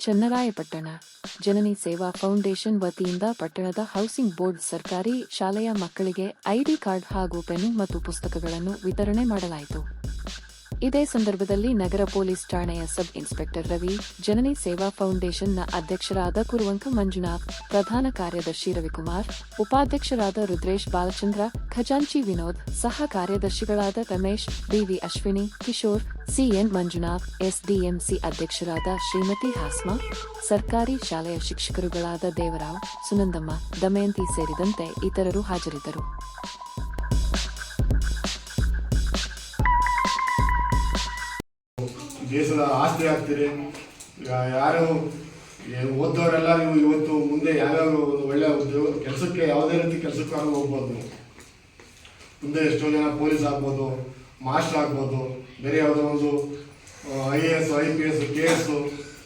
ಚನ್ನರಾಯಪಟ್ಟಣ ಜನನಿ ಸೇವಾ ಫೌಂಡೇಶನ್ ವತಿಯಿಂದ ಪಟ್ಟಣದ ಹೌಸಿಂಗ್ ಬೋರ್ಡ್ ಸರ್ಕಾರಿ ಶಾಲೆಯ ಮಕ್ಕಳಿಗೆ ಐಡಿ ಕಾರ್ಡ್ ಹಾಗೂ ಪೆನ್ ಮತ್ತು ಪುಸ್ತಕಗಳನ್ನು ವಿತರಣೆ ಮಾಡಲಾಯಿತು. ಇದೇ ಸಂದರ್ಭದಲ್ಲಿ ನಗರ ಪೊಲೀಸ್ ಠಾಣೆಯ ಸಬ್ ಇನ್ಸ್ಪೆಕ್ಟರ್ ರವಿ, ಜನನಿ ಸೇವಾ ಫೌಂಡೇಶನ್ನ ಅಧ್ಯಕ್ಷರಾದ ಕುರುವಂಕ ಮಂಜುನಾಥ್, ಪ್ರಧಾನ ಕಾರ್ಯದರ್ಶಿ ರವಿಕುಮಾರ್, ಉಪಾಧ್ಯಕ್ಷರಾದ ರುದ್ರೇಶ್ ಬಾಲಚಂದ್ರ, ಖಜಾಂಚಿ ವಿನೋದ್, ಸಹ ಕಾರ್ಯದರ್ಶಿಗಳಾದ Ramesh, BV Ashwini, Kishore, CN Manjunath, SDMC ಅಧ್ಯಕ್ಷರಾದ ಶ್ರೀಮತಿ ಹಾಸ್ಮಾ, ಸರ್ಕಾರಿ ಶಾಲೆಯ ಶಿಕ್ಷಕರುಗಳಾದ ದೇವರಾವ್, ಸುನಂದಮ್ಮ, ದಮಯಂತಿ ಸೇರಿದಂತೆ ಇತರರು ಹಾಜರಿದ್ದರು. ದೇಶದ ಆಸ್ತಿ ಆಗ್ತೀರಿ? ಈಗ ಯಾರು ಓದೋರೆಲ್ಲ ನೀವು ಇವತ್ತು ಮುಂದೆ ಯಾವ್ಯಾವ ಒಂದು ಒಳ್ಳೆ ಉದ್ಯೋಗ, ಕೆಲಸಕ್ಕೆ ಯಾವುದೇ ರೀತಿ ಕೆಲಸಕ್ಕಾದ್ರೂ ಹೋಗ್ಬೋದು ಮುಂದೆ ಎಷ್ಟೋ ಜನ ಪೊಲೀಸ್ ಆಗ್ಬೋದು, ಮಾಸ್ಟರ್ ಆಗ್ಬೋದು, ಬೇರೆ ಯಾವುದೋ ಒಂದು I A S I P S K S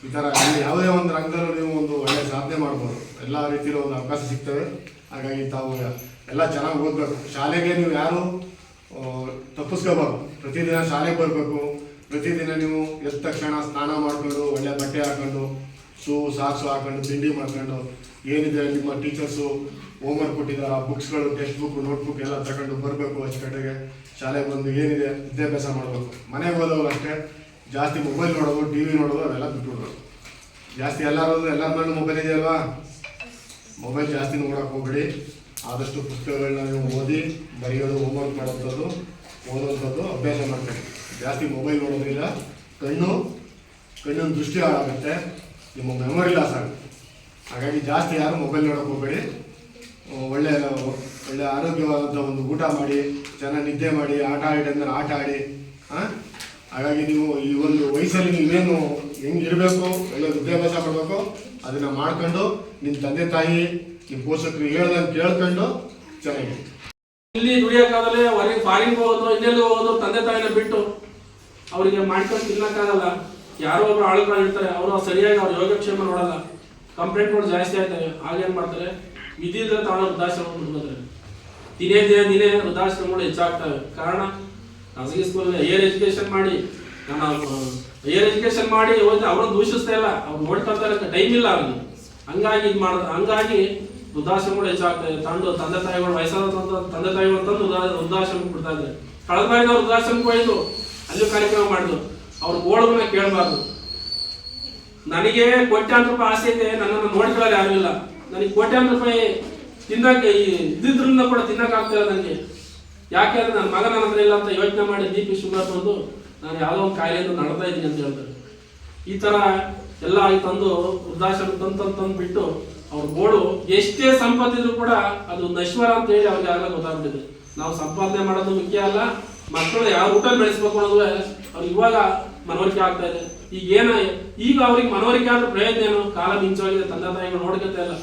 ಈ ಥರ ಯಾವುದೇ ಒಂದು ರಂಗದಲ್ಲೂ ನೀವು ಒಂದು ಒಳ್ಳೆ ಸಾಧನೆ ಮಾಡ್ಬೋದು. ಎಲ್ಲ ರೀತಿಯ ಒಂದು ಅವಕಾಶ ಸಿಗ್ತವೆ. ಹಾಗಾಗಿ ತಾವು ಎಲ್ಲ ಚೆನ್ನಾಗಿ ಓದಬೇಕು. ಶಾಲೆಗೆ ನೀವು ಯಾರು ತಪ್ಪಿಸ್ಕೋಬಾರ್ದು. ಪ್ರತಿದಿನ ಶಾಲೆಗೆ ಬರಬೇಕು. ಪ್ರತಿದಿನ ನೀವು ಎದ್ದ ತಕ್ಷಣ ಸ್ನಾನ ಮಾಡ್ಕೊಂಡು, ಒಳ್ಳೆ ಬಟ್ಟೆ ಹಾಕೊಂಡು, ಶೂ, ಸಾಕ್ಸು ಹಾಕೊಂಡು, ತಿಂಡಿ ಮಾಡ್ಕೊಂಡು, ಏನಿದೆ ನಿಮ್ಮ ಟೀಚರ್ಸು ಹೋಮ್ವರ್ಕ್ ಕೊಟ್ಟಿದ್ದಾರೆ ಬುಕ್ಸ್ಗಳು ಟೆಕ್ಸ್ಟ್ ಬುಕ್ ನೋಟ್ಬುಕ್ ಎಲ್ಲ ತಗೊಂಡು ಬರಬೇಕು ಅಚ್ಚುಕಟ್ಟಿಗೆ ಶಾಲೆಗೆ ಬಂದು ಏನಿದೆ ವಿದ್ಯಾಭ್ಯಾಸ ಮಾಡಬೇಕು. ಮನೆಗೆ ಹೋದವರು ಅಷ್ಟೇ, ಜಾಸ್ತಿ ಮೊಬೈಲ್ ನೋಡೋದು ಟಿ ವಿ ನೋಡೋದು ಅವೆಲ್ಲ ಬಿಟ್ಬಿಡೋದು ಜಾಸ್ತಿ ಎಲ್ಲರೂ, ಎಲ್ಲರ ಮನೇಲಿ ಮೊಬೈಲ್ ಇದೆಯಲ್ವಾ ಮೊಬೈಲ್ ಜಾಸ್ತಿ ನೋಡೋಕೆ ಹೋಗ್ಬಿಡಿ. ಆದಷ್ಟು ಪುಸ್ತಕಗಳನ್ನ ನೀವು ಓದಿ, ಬರೆಯೋದು ಹೋಮ್ವರ್ಕ್ ಮಾಡೋಂಥದ್ದು ಓದೋಂಥದ್ದು ಅಭ್ಯಾಸ ಮಾಡ್ಕೊಳ್ಳಿ. ಜಾಸ್ತಿ ಮೊಬೈಲ್ ನೋಡೋದ್ರಿಂದ ಕಣ್ಣು, ಕಣ್ಣಿನ ದೃಷ್ಟಿ ಹಾಳಾಗುತ್ತೆ ನಿಮ್ಮ ಮೆಮೊರಿ ಲಾಸ್ ಆಗುತ್ತೆ. ಹಾಗಾಗಿ ಜಾಸ್ತಿ ಯಾರು ಮೊಬೈಲ್ ನೋಡೋಕೆ ಹೋಗಬೇಡಿ. ಒಳ್ಳೆ ಒಳ್ಳೆ ಆರೋಗ್ಯವಾದಂಥ ಒಂದು ಊಟ ಮಾಡಿ ಚೆನ್ನಾಗಿ ನಿದ್ದೆ ಮಾಡಿ, ಆಟ ಆಡಿ ಅಂದರೆ ಆಟ ಆಡಿ ಹಾಂ ಹಾಗಾಗಿ ನೀವು ಈ ಒಂದು ವಯಸ್ಸಲ್ಲಿ ನೀವೇನು ಹೆಂಗಿರಬೇಕು ಒಳ್ಳೆ ವಿದ್ಯಾಭ್ಯಾಸ ಮಾಡಬೇಕು ಅದನ್ನು ಮಾಡ್ಕೊಂಡು ನಿಮ್ಮ ತಂದೆ ತಾಯಿ ನಿಮ್ಮ ಪೋಷಕರು ಹೇಳ್ದಂತ ಕೇಳ್ಕೊಂಡು ಚೆನ್ನಾಗಿ ಇಲ್ಲಿ ದುಡಿಯೋಕ್ಕಾಗಲ್ಲ ಹೊರಗೆ ಫಾರಿನ್ ಹೋಗೋದು ಇನ್ನೆಲ್ಲೂ ಹೋಗೋದು ತಂದೆ ತಾಯಿನ ಬಿಟ್ಟು ಅವರಿಗೆ ಮಾಡ್ಕೊಂಡು ತಿನ್ನಕ್ಕಾಗಲ್ಲ. ಯಾರೋ ಒಬ್ರು ಆಳುಗಳಿರ್ತಾರೆ ಅವರು ಸರಿಯಾಗಿ ಅವ್ರ ಯೋಗಕ್ಷೇಮ ನೋಡಲ್ಲ. ಕಂಪ್ಲೇಂಟ್ಗಳು ಜಾಸ್ತಿ ಆಯ್ತವೆ. ಹಾಗೇನ್ ಮಾಡ್ತಾರೆ? ವಿಧಿಯಿಂದ ತಾವು ವೃದ್ಧಾಶ್ರಮ ದಿನೇ ದಿನೇ ದಿನೇ ವೃದ್ಧಾಶ್ರಮಗಳು ಹೆಚ್ಚಾಗ್ತವೆ. ಕಾರಣ, ಖಾಸಗಿ ಸ್ಕೂಲ್ ಹೈಯರ್ ಎಜುಕೇಶನ್ ಮಾಡಿ ನಾನು ಹೈಯರ್ ಎಜುಕೇಶನ್ ಮಾಡಿ ಹೋಗಿ ಅವ್ರನ್ನ ದೂಷಿಸ್ತಾ ಇಲ್ಲ. ಅವ್ರು ನೋಡ್ಕೊತಾರೆ ಟೈಮ್ ಇಲ್ಲ ಅವ್ರಿಗೆ. ಹಂಗಾಗಿ ಇದು ಮಾಡೋದು ಹಂಗಾಗಿ ವೃದ್ಧಾಶ್ರಮಗಳು ಇದೆ. ತಂದು, ತಂದೆ ತಾಯಿಗಳು ವಯಸ್ಸಾದ ತಂದೆ- ತಾಯಿಗಳು ತಂದು ವೃದ್ಧಾಶ್ರಮ ಬಿಡ್ತಾ ಇದ್ದಾರೆ. ಕಳೆದ ಬಾರಿ ನಾವು ಹೋಯ್ತು ಅಲ್ಲಿ ಕಾರ್ಯಕ್ರಮ ಮಾಡಿದ್ರು. ಅವ್ರು ಗೋಳನ್ನ ಕೇಳಬಾರ್ದು. ನನಗೆ ಕೋಟ್ಯಾಂತರ ರೂಪಾಯಿ ಆಸೆ ಇದೆ, ನನ್ನನ್ನು ನೋಡಿಕೊಳ್ಳಲು ಯಾರು ಇಲ್ಲ. ನನಗೆ ಕೋಟ್ಯಾಂತರ ರೂಪಾಯಿ ತಿನ್ನಕ್ಕೆ ಇದ್ದಿದ್ರಿಂದ ಕೂಡ ತಿನ್ನಕ್ ಆಗ್ತಿಲ್ಲ ನನಗೆ. ಯಾಕೆ ಅಂದ್ರೆ ನನ್ನ ಮಗ ನನ್ನ ಇಲ್ಲ ಅಂತ ಯೋಚನೆ ಮಾಡಿ ದೀಪಿ ಪಿ ತಂದು ನಾನು ಯಾವುದೋ ಒಂದು ಕಾಯಿಲೆಯಿಂದ ನಡ್ತಾ ಇದ್ದೀನಿ ಅಂತ ಹೇಳ್ತಾರೆ. ಈ ತರ ಎಲ್ಲ ತಂದು ವೃದ್ಧಾಶ್ರಮ ತಂದು ತಂದು ತಂದು ಬಿಟ್ಟು ಅವ್ರ ಗೋಳು ಎಷ್ಟೇ ಸಂಪತ್ತಿದ್ರು ಕೂಡ ಅದು ನಶ್ವರ ಅಂತ ಹೇಳಿ ಅವ್ರಿಗೆ ಆಗಲ್ಲ ಗೊತ್ತಾಗ್ತಿದೆ ನಾವು ಸಂಪಾದನೆ ಮಾಡೋದು ಮುಖ್ಯ ಅಲ್ಲ, ಮಕ್ಕಳು ಯಾವ ಊಟ ಬೆಳೆಸ್ಬೇಕು ಅನ್ನೋದು ಅವ್ರು ಇವಾಗ ಮನವರಿಕೆ ಆಗ್ತಾ ಇದೆ. ಈಗ ಏನ, ಈಗ ಅವ್ರಿಗೆ ಮನವರಿಕೆ ಆದ್ರೆ ಪ್ರಯತ್ನ ಏನು? ಕಾಲ ಮಿಂಚೋಗಿದೆ, ತಂದೆ ತಾಯಿಗಳು ನೋಡ್ಕೊತಾ ಇಲ್ಲ.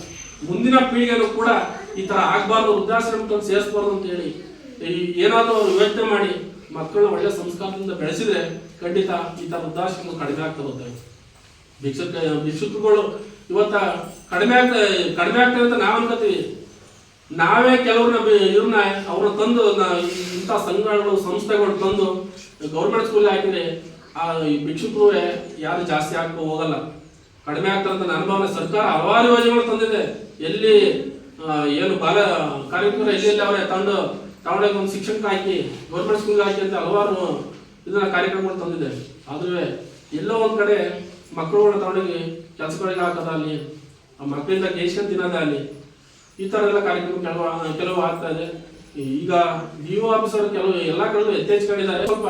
ಮುಂದಿನ ಪೀಳಿಗೆನೂ ಕೂಡ ಈ ತರ ಆಗ್ಬಾರ್ದು ವೃದ್ಧಾಶ್ರಮಕ್ಕೆ ಸೇರಿಸ್ಬಾರ್ದು ಅಂತ ಹೇಳಿ. ಏನಾದ್ರು ಅವ್ರು ಯೋಚನೆ ಮಾಡಿ ಮಕ್ಕಳನ್ನ ಒಳ್ಳೆ ಸಂಸ್ಕಾರದಿಂದ ಬೆಳೆಸಿದ್ರೆ ಖಂಡಿತ ಈ ತರ ವೃದ್ಧಾಶ್ರಮ ಕಡಿಮೆ ಆಗ್ತಾ ಹೋಗ್ತವೆ ಭಿಕ್ಷುಕ, ಭಿಕ್ಷುಕರುಗಳು ಇವತ್ತ ಕಡಿಮೆ ಆಗ್ತಾ, ಕಡಿಮೆ ಆಗ್ತದೆ ಅಂತ ನಾವು ಅನ್ಕೋತೀವಿ. ನಾವೇ ಕೆಲವ್ರನ್ನ ಇವ್ರನ್ನ ಅವ್ರನ್ನ ತಂದು ಇಂಥ ಸಂಘಗಳು, ಸಂಸ್ಥೆಗಳು ತಂದು ಗೌರ್ಮೆಂಟ್ ಸ್ಕೂಲ್ ಹಾಕಿದ್ರೆ ಆ ಭಿಕ್ಷುಕರು ಯಾರು ಜಾಸ್ತಿ ಹಾಕೋ ಹೋಗಲ್ಲ. ಕಡಿಮೆ ಆಗ್ತಾರೆ ಅಂತ ನನ್ನ ಭಾವನೆ. ಸರ್ಕಾರ ಹಲವಾರು ಯೋಜನೆಗಳು ತಂದಿದೆ. ಎಲ್ಲಿ ಏನು ಬಾಲ ಕಾರ್ಯಕ್ರಮ ಎಲ್ಲೆಲ್ಲಿ ಅವರೇ ತಂದು ತಗೊಂಡೋಗಿ ಒಂದು ಶಿಕ್ಷಣಕ್ಕೆ ಹಾಕಿ, ಗೌರ್ಮೆಂಟ್ ಸ್ಕೂಲ್ ಹಾಕಿ ಅಂತ ಹಲವಾರು ಇದನ್ನ ಕಾರ್ಯಕ್ರಮಗಳು ತಂದಿದೆ. ಆದ್ರೂ ಎಲ್ಲೋ ಒಂದು ಕಡೆ ಮಕ್ಕಳುಗಳನ್ನ ತಗೊಂಡೋಗಿ ಕೆಲಸಗಳಿಗೆ ಹಾಕೋದಾಗಲಿ ಮಕ್ಕಳಿಂದ ಗೇಸ್ಕೊಂಡು ತಿನ್ನೋದಾಗಲಿ ಈ ಥರ ಎಲ್ಲ ಕಾರ್ಯಕ್ರಮ ಕೆಲವು ಕೆಲವು ಆಗ್ತಾ ಇದೆ. ಈಗ ಡಿ ಆಫೀಸರ್ ಕೆಲವು ಎಲ್ಲ ಕಡೆ ಎತ್ತೆಚ್ಕೊಂಡಿದ್ದಾರೆ ಸ್ವಲ್ಪ